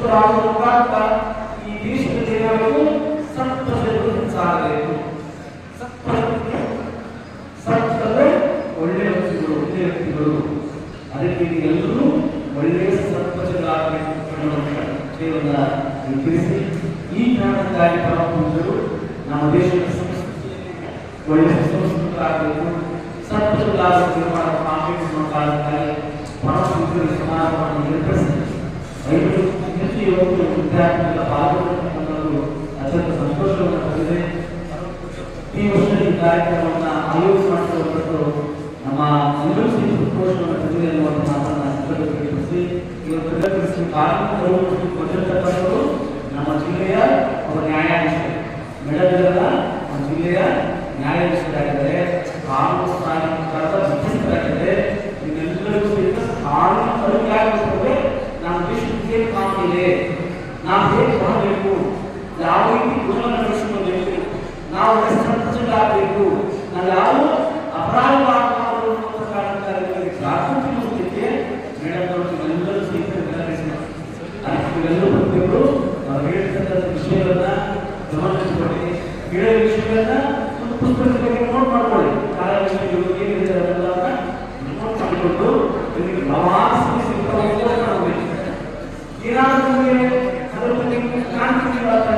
ಗುಣವಂತರನ್ನ ಈ ಒಳ್ಳೆ ಜನರಿಗೂ ಸತ್ಪ್ರಜೆಗಳು ಹೆಚ್ಚಾಗಬೇಕು ಸತ್ಪ್ರಜೆ ಸತ್ತಂದ್ರೆ ಒಳ್ಳೆ ವ್ಯಕ್ತಿಗಳು ಒಳ್ಳೆ ವ್ಯಕ್ತಿಗಳು ಅದಕ್ಕೆ ಎಲ್ಲರೂ ಒಳ್ಳೆಯ ಸತ್ಪ್ರಜೆಗಳಾಗಬೇಕು ಅನ್ನುವಂಥ ವಿಷಯವನ್ನ ತಿಳಿಸಿ ಈ ಕಾರಣಕ್ಕಾಗಿ ಪರಮ ಪೂಜ್ಯರು ನಮ್ಮ ದೇಶದ ಸಂಸ್ಕೃತಿಯಲ್ಲಿ ಒಳ್ಳೆಯ ಸಂಸ್ಕೃತರಾಗಬೇಕು ಸತ್ಪ್ರಜೆಗಳಾಗಬೇಕು ನಿರ್ಮಾಣ ಮಾಡಬೇಕು ಅನ್ನೋ ಕಾರಣಕ್ಕಾಗಿ ಪರಮ ಪೂಜ್ಯರು ಸಮಾರಂಭವನ್ನು ಏರ್ಪಡಿಸಿ ಐದು ಹೆಚ್ಚು ಯುವಕರು ವಿದ್ಯಾರ್ಥಿಗಳ ಪಾಲ್ಗೊಳ್ಳಬೇಕನ್ನೋದು ಅತ್ಯಂತ ಸಂತೋಷವನ್ನು ತಂದಿದೆ ಈ ವರ್ಷ ಈ ಕಾರ್ಯಕ್ರಮವನ್ನು ಆಯೋಜನೆ ಮಾಡಿರುವಂಥದ್ದು ನಮ್ಮ ಎಲ್ಲರೂ ಸೇರಿ ಸಂತೋಷವನ್ನು ತಂದಿದೆ ಅನ್ನುವಂಥ ಮಾತನ್ನು ನಮ್ಮ ಜಿಲ್ಲೆಯ ಒಬ್ಬ ನ್ಯಾಯಾಧೀಶರು. ಮೆಡಲದ ನಮ್ಮ ಜಿಲ್ಲೆಯ ನ್ಯಾಯಾಧೀಶರಾಗಿದ್ದಾರೆ. ಕಾನೂನು ಪ್ರಾಧಿಕಾರದ ಮುಖ್ಯಸ್ಥರಾಗಿದ್ದಾರೆ ಇವೆಲ್ಲರಿಗೂ ಸಹಿತ ಕಾನೂನು ಆಗಬೇಕಂದ್ರೆ ನಮ್ಮ ದೇಶಕ್ಕೆ ಏನು ಕಾನೂನು ಇದೆ ನಾವು ಹೇಗೆ ಮಾಡಬೇಕು ಯಾವ ರೀತಿ ನಾವು ಸಂತೋಷಗಳಾಗಬೇಕು ನಾವು ಯಾವ ಎಲ್ಲರೂ ವಿನಂತಿಸಿದ್ದಾರೆ ಅದಕ್ಕೆ ಒಂದು ಪುಸ್ತಕದ ಬಗ್ಗೆ ನೋಟ್ ಮಾಡ್ಕೊಳ್ಳಿ. ಕಾಲ ವಿಷಯಗಳು ನೋಟ್ ನಿಮಗೆ ಸಿಗ್ತಾವೆ ಏನಾದರೂ ನಿಮಗೆ ಅದರ ಬಗ್ಗೆ ಕಾಣ್ತಿದ್ರೆ ಯಾರಾದರೂ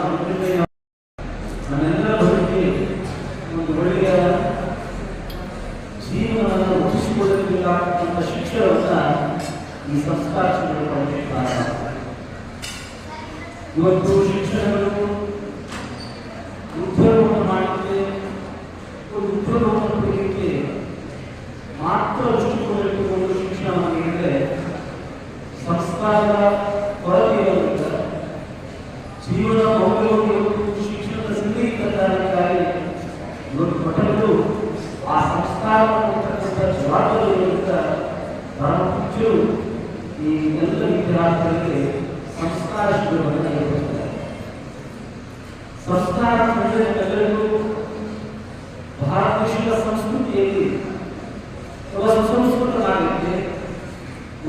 ಈ ಸಂಸ್ಕಾರ ಪಡೆಯಲಿಕ್ಕೆ ಪ್ರಾರಂಭ ಇವತ್ತು ಶಿಕ್ಷಣಗಳು ಉದ್ಯೋಗವನ್ನು ಮಾಡಲಿಕ್ಕೆ ಒಂದು ಉದ್ಯೋಗವನ್ನು ಪಡೆಯಲಿಕ್ಕೆ ಮಾತ್ರ ದೃಷ್ಟಿಕೋನವಿಟ್ಟುಕೊಂಡು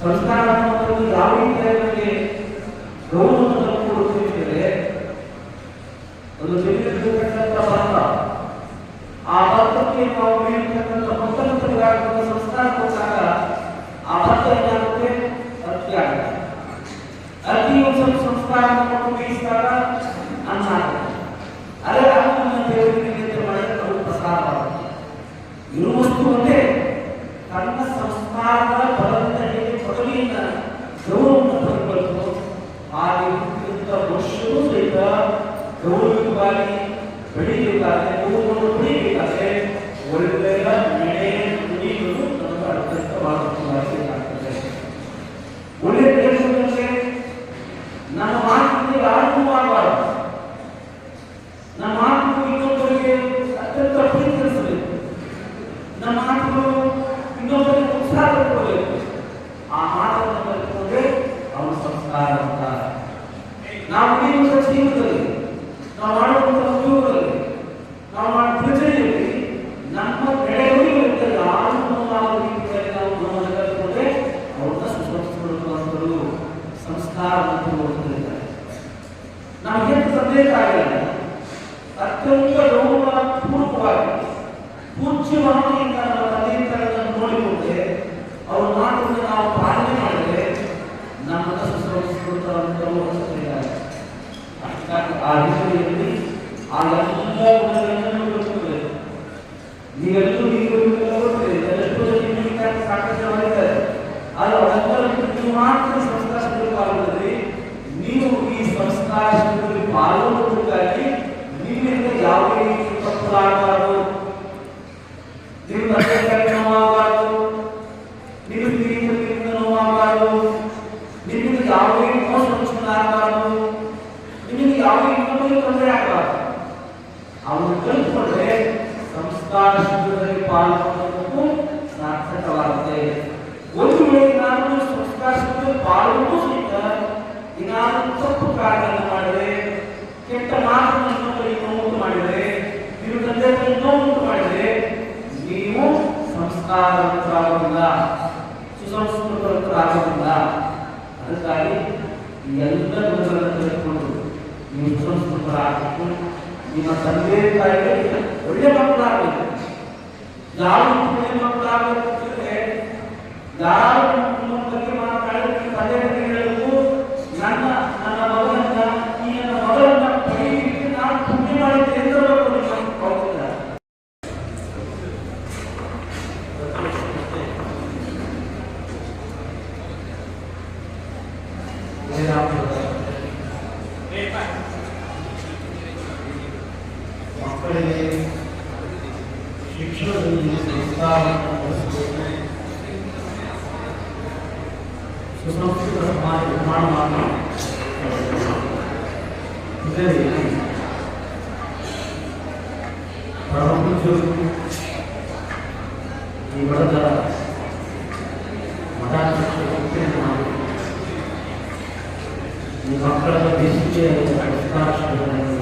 ಸಂಸ್ಕಾರ ಯಾವ ರೀತಿಯಾಗಿ ಗೌರವವನ್ನು Honorable ಅವನು ಕಲ್ತ್ಕೊಂಡ್ರೆ ಸಂಸ್ಕಾರ ಶಿಬಿರದಲ್ಲಿ ಪಾಲ್ಗೊಳ್ಳುವುದಕ್ಕೂ ಸಾರ್ಥಕವಾಗುತ್ತೆ ಒಂದು ವೇಳೆ ನಾನು ಸಂಸ್ಕಾರ ಶಿಬಿರದಲ್ಲಿ ಪಾಲ್ಗೊಂಡು ಸಹಿತ ಏನಾದರೂ ತಪ್ಪು ಕಾರ್ಯಗಳನ್ನು ಮಾಡಿದರೆ, ಕೆಟ್ಟ ಮಾತನ್ನು ಉಂಟು ಮಾಡಿದರೆ ನೀವು ತಂದೆ ನೋವುಂಟು ಮಾಡಿದರೆ, ನೀವು ಸಂಸ್ಕಾರವಂತರಾಗುವುದಿಲ್ಲ ಸುಸಂಸ್ಕೃತರಾಗುವುದಿಲ್ಲ ಅದಕ್ಕಾಗಿ ಈ ಎಲ್ಲ ಗುಣಗಳನ್ನು ತಿಳ್ಕೊಂಡು ನೀವು ಸುಸಂಸ್ಕೃತರಾಗಬೇಕು ನಿಮ್ಮ ತಂದೆ ತಾಯಿಗೆ ಒಳ್ಳೆ ಮಕ್ಕಳಾಗಬೇಕು. ಯಾರು ಒಳ್ಳೆ ಮಕ್ಕಳಾಗಬೇಕು ಯಾರು ಈ ವರ್ಗದ ಮಠಾಧೀಶ ಮಾಡಿ ಈ ಮಕ್ಕಳ ಬೇಸಿಗೆ ಸಂಸ್ಕಾರ ಶಿಬಿರಗಳನ್ನು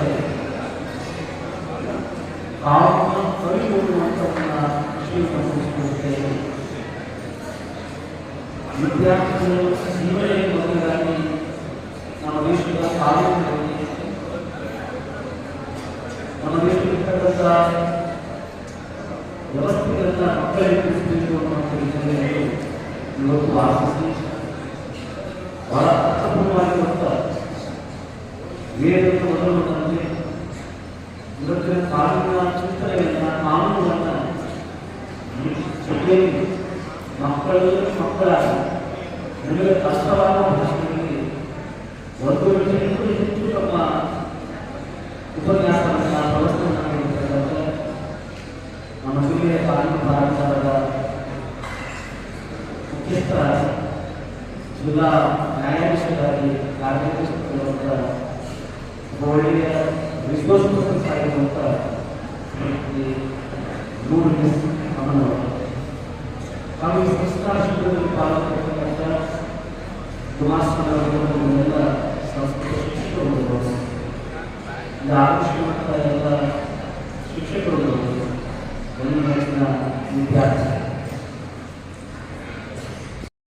ಕಾಮನ ಕವಿಗೊಳ್ಳುವಂಥವನ್ನ ವಿಷಯ ವಿದ್ಯಾರ್ಥಿಗಳು ಜೀವನ ಮಕ್ಕಳಿಗಾಗಿ ನಮ್ಮ ದೇಶದ ಕಾಲೇಜುಗಳಲ್ಲಿ ನಮ್ಮ ದೇಶದಲ್ಲಿರ್ತಕ್ಕಂಥ ವ್ಯವಸ್ಥೆಗಳನ್ನ ಮಕ್ಕಳಿಗೆ ತಿಳಿಸಬೇಕು ಅನ್ನುವಂಥ ರೀತಿಯಲ್ಲಿ ಇವತ್ತು ಆಶಿಸಿ ಬಹಳ ಅರ್ಥಪೂರ್ಣವಾಗಿರುವಂಥ ವೇದದ ಮೊದಲು ತಂದೆ ಇವತ್ತಿನ ಕಾನೂನಿನ ಚಿಂತನೆಯನ್ನ ಕಾನೂನನ್ನ ಜೊತೆಯಲ್ಲಿ ಮಕ್ಕಳಲ್ಲಿ ಮಕ್ಕಳಾಗಿ ನಿಮಗೆ ಕಷ್ಟವಾದ ಭಾಷೆಯಲ್ಲಿ ಒಂದು ವಿಷಯಕ್ಕೂ ಹೆಚ್ಚು ತಮ್ಮ ಉಪನ್ಯಾಸವನ್ನ ಪ್ರವಚನ ನೀಡಿರ್ತಕ್ಕಂಥ ನಮ್ಮ ಹಿರಿಯ ಕಾನೂನು ಪ್ರಾಧಿಕಾರದ ಮುಖ್ಯಸ್ಥರಾದ ಜಿಲ್ಲಾ ನ್ಯಾಯಾಧೀಶರಾಗಿ ಕಾರ್ಯನಿರ್ವಹಿಸುತ್ತಿರುವಂಥ ಒಳ್ಳೆಯ ವಿಶ್ವಾಸವಾಗಿರುವಂಥ Kami berusaha untuk berusaha untuk berusaha untuk berusaha untuk berusaha untuk berusaha untuk